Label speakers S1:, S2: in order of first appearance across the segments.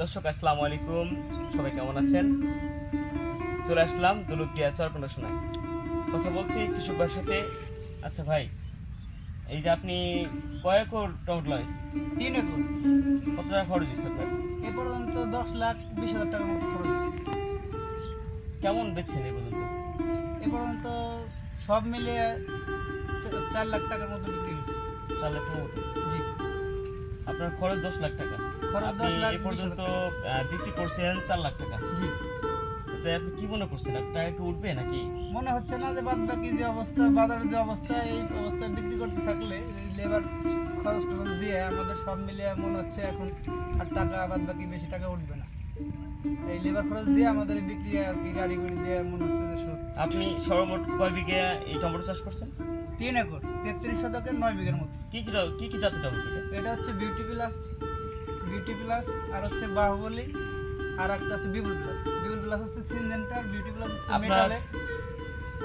S1: দর্শক আসসালামু আলাইকুম। সবাই কেমন আছেন? চলে আসলাম দৌলতদিয়া চরকন্ডা শোনায় কথা বলছি কৃষক ভাইয়ের সাথে। আচ্ছা ভাই এই যে আপনি কয় একর টমেটো লাগাইছেন?
S2: তিন একর।
S1: কত টাকা খরচ হয়েছে আপনার?
S2: এ পর্যন্ত দশ লাখ বিশ হাজার টাকার মতো খরচ হয়েছে।
S1: কেমন বেচছেন এই পর্যন্ত?
S2: এ পর্যন্ত সব মিলিয়ে চার লাখ টাকার মতো বিক্রি হয়েছে।
S1: চার লাখ টাকার মতো?
S2: জি।
S1: আপনার খরচ দশ লাখ টাকা।
S2: খরচ দশ লাখ
S1: এ পর্যন্ত বিক্রি করছেন চার লাখ টাকা।
S2: জি।
S1: আপনি কি মনে করছেন? আপনার টাকা একটু উঠবে নাকি?
S2: মনে হচ্ছে না যে বাদ বাকি যে অবস্থা বাজারের যে অবস্থা এই অবস্থায় বিক্রি করতে থাকলে লেবার খরচ টরচ দিয়ে আমাদের সব মিলিয়ে মনে হচ্ছে এখন আর টাকা বাদ বাকি বেশি টাকা উঠবে না। এই লেবার খরচ দিয়ে আমাদের বিক্রি আর কি গাড়ি গুড়ি দিয়ে মনে হচ্ছে যে সব
S1: আপনি সর্বমোট কয় বিঘে এই টমেটো চাষ করছেন?
S2: তিন একর তেত্রিশ শতকের নয় বিঘের মতো।
S1: কি কি কি কি জাতের টমেটো এটা?
S2: হচ্ছে বিউটি প্লাস বিউটি প্লাস আর হচ্ছে বাহুবলী আর একটা আছে বিপুল প্লাস বিপুল প্লাস হচ্ছে সিনজেন্টার বিউটি প্লাস হচ্ছে মেটালে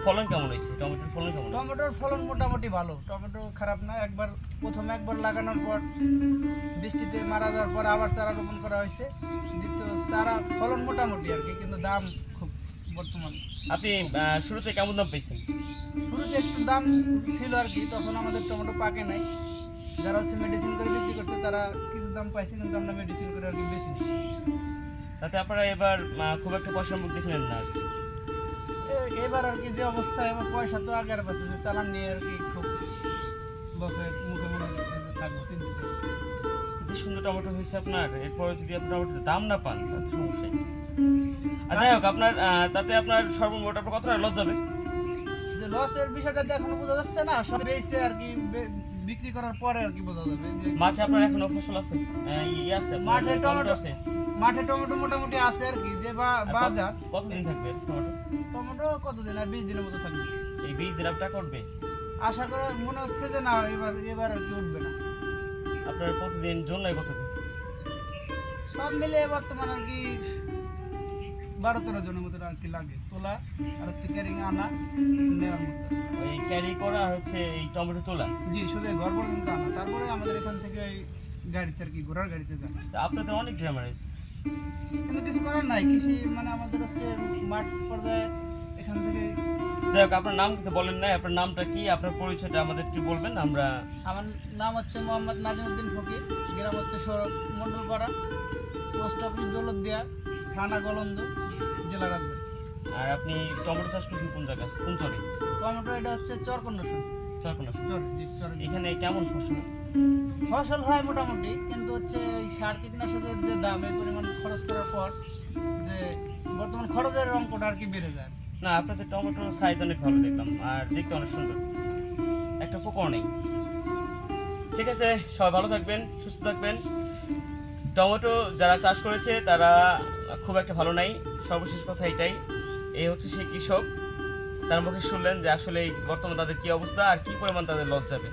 S1: ফলন কেমন হয়েছে? টমেটোর ফলন কেমন
S2: টমেটোর ফলন মোটামুটি ভালো। টমেটো খারাপ না একবার প্রথম একবার লাগানোর পর বৃষ্টিতে মারা যাওয়ার পর আবার চারা রোপণ করা হয়েছে। দ্বিতীয় চারা ফলন মোটামুটি আর কি কিন্তু দাম খুব বর্তমান।
S1: আপনি শুরুতে কেমন দাম পেয়েছেন?
S2: শুরুতে একটু দাম ছিল আর কি তখন আমাদের টমেটো পাকে নাই। যারা হচ্ছে মেডিসিন করে বিক্রি করছে তারা কিছু দাম পাইছে কিন্তু আমরা মেডিসিন করে আর কি বেশি
S1: তাতে আপনারা এবার খুব একটা পয়সার মুখ দেখলেন না আর কি।
S2: এবার আর কি যে অবস্থা এবার পয়সা তো আগের পাশে যে চালান নিয়ে আর কি খুব বসে মুখে মনে হচ্ছে থাকব চিন্তিত
S1: যে সুন্দর টমেটো হয়েছে আপনার এরপরে যদি আপনি টমেটোর দাম না পান তাতে সমস্যাই আর যাই হোক আপনার তাতে আপনার সর্বমোট আপনার কত টাকা লস যাবে
S2: যে লসের বিষয়টা এখনও বোঝা যাচ্ছে না সব বেচে আর কি বিক্রি করার পরে আর কি বোঝা যাবে যে
S1: মাঝে আপনার এখনও ফসল আছে? ইয়ে আছে
S2: মাঠে টমেটো
S1: আছে?
S2: মাঠে টমেটো মোটামুটি আছে আর কি। যে বাজার
S1: কতদিন থাকবে টমেটো?
S2: টমেটো কতদিন? আর বিশ দিনের মতো থাকবে।
S1: এই বীজ দিন আপনার করবে?
S2: আশা করা মনে হচ্ছে যে না এবার এবার আর কি উঠবে না।
S1: আপনার প্রতিদিন জোন লাগে কতদিন
S2: সব মিলে বর্তমান আর কি বারো তেরো জনের মতো আর কি লাগে। তোলা আর হচ্ছে ক্যারিং আনা
S1: ক্যারি করা হচ্ছে এই টমেটো তোলা।
S2: জি শুধু ঘর পর্যন্ত আনা তারপরে আমাদের এখান থেকে ওই গাড়িতে আর কি ঘোড়ার গাড়িতে যান।
S1: তা আপনাদের অনেক গ্রামারেজ
S2: কিন্তু কিছু করার নাই কৃষি মানে আমাদের হচ্ছে মাঠ পর্যায়ে এখান থেকে
S1: যাই হোক আপনার নাম কিন্তু বলেন নাই আপনার নামটা কি আপনার পরিচয়টা আমাদের কি বলবেন আমরা
S2: আমার নাম হচ্ছে মোহাম্মদ নাজিমুদ্দিন ফকির গ্রাম হচ্ছে সৌরভ মণ্ডলপাড়া পোস্ট অফিস দৌলতদিয়া থানা গলন্দ জেলা রাজবাড়ি।
S1: আর আপনি টমেটো চাষ করছেন কোন জায়গা? কোন চরে?
S2: টমেটো এটা হচ্ছে চর কন্ডিশন
S1: চরকোনা
S2: চর জি চর
S1: এখানে কেমন ফসল?
S2: ফসল হয় মোটামুটি কিন্তু হচ্ছে এই সার কীটনাশকের যে দাম এই পরিমাণ খরচ করার পর যে বর্তমান খরচের অঙ্কটা আর কি বেড়ে যায়।
S1: না আপনাদের টমেটোর সাইজ অনেক ভালো দেখলাম আর দেখতে অনেক সুন্দর। একটা পোকাও নেই। ঠিক আছে সবাই ভালো থাকবেন সুস্থ থাকবেন। টমেটো যারা চাষ করেছে তারা খুব একটা ভালো নাই। সর্বশেষ কথা এটাই। এই হচ্ছে সেই কৃষক। তার মুখে শুনলেন যে আসলে বর্তমানে তাদের কি অবস্থা আর কি পরিমাণ তাদের লজ্জাবে।